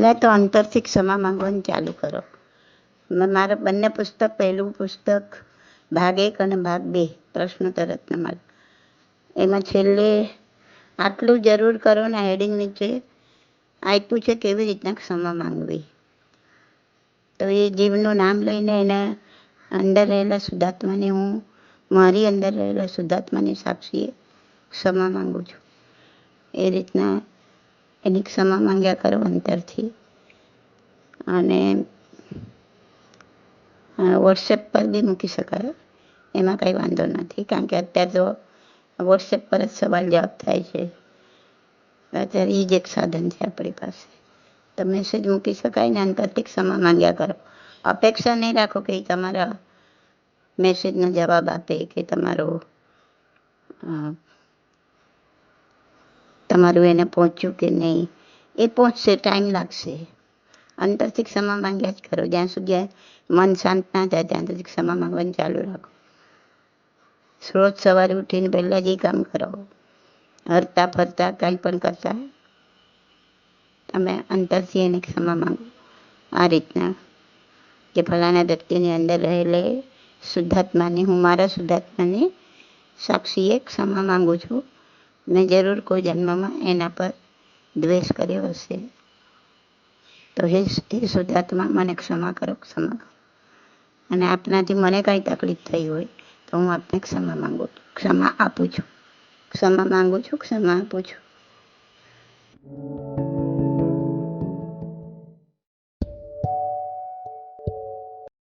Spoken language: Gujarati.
પહેલાં તો અંતરથી ક્ષમા માંગવાનું ચાલુ કરો. મારા બંને પુસ્તક, પહેલું પુસ્તક ભાગ એક અને ભાગ બે પ્રશ્નોત્તર રત્નમાળ એમાં છેલ્લે, આટલું જરૂર કરો ને હેડિંગ નીચે આપ્યું છે કેવી રીતના ક્ષમા માંગવી. તો એ જીવનું નામ લઈને એના અંદર રહેલા શુદ્ધાત્માને હું, મારી અંદર રહેલા શુદ્ધાત્માની સાક્ષીએ ક્ષમા માંગુ છું. એ રીતના એની ક્ષમા માંગ્યા કરો અંતરથી. અને વોટ્સએપ પર બી મૂકી શકાય. એમાં કંઈ વાંધો નથી. કારણ કે અત્યારે તો વોટ્સએપ પર જ સવાલ જવાબ થાય છે. અત્યારે એ જ એક સાધન છે આપણી પાસે. તો મેસેજ મૂકી શકાય ને અંતરથી ક્ષમા માંગ્યા કરો. અપેક્ષા નહીં રાખો કે તમારા મેસેજનો જવાબ આપે કે તમારો તમારું એને પહોંચ્યું કે નહીં, એ પહોંચશે ટાઈમ લાગશે. અંતરથી ક્ષમા માંગ્યા જ કરો. જ્યાં સુધી મન શાંત ના થાય ત્યાં સુધી ક્ષમા માંગવાનું ચાલુ રાખો. રોજ સવારે ઉઠીને પહેલાં જે કામ કરો, હરતા ફરતા કાંઈ પણ કરતા, તમે અંતરથી એને ક્ષમા માંગો. આ રીતના કે ફલાણા વ્યક્તિની અંદર રહેલે શુદ્ધાત્માને, હું મારા શુદ્ધાત્માને સાક્ષીએ ક્ષમા માંગુ છું. મેં જરૂર કોઈ જન્મમાં એના પર દ્વેષ કર્યો હશે. તો હે હે શુદ્ધાત્મા, મને ક્ષમા કરો ક્ષમા કરો. અને આપનાથી મને કાંઈ તકલીફ થઈ હોય, તો હું આપને ક્ષમા માંગુ, ક્ષમા આપું છું. ક્ષમા માંગુ છું, ક્ષમા આપું છું.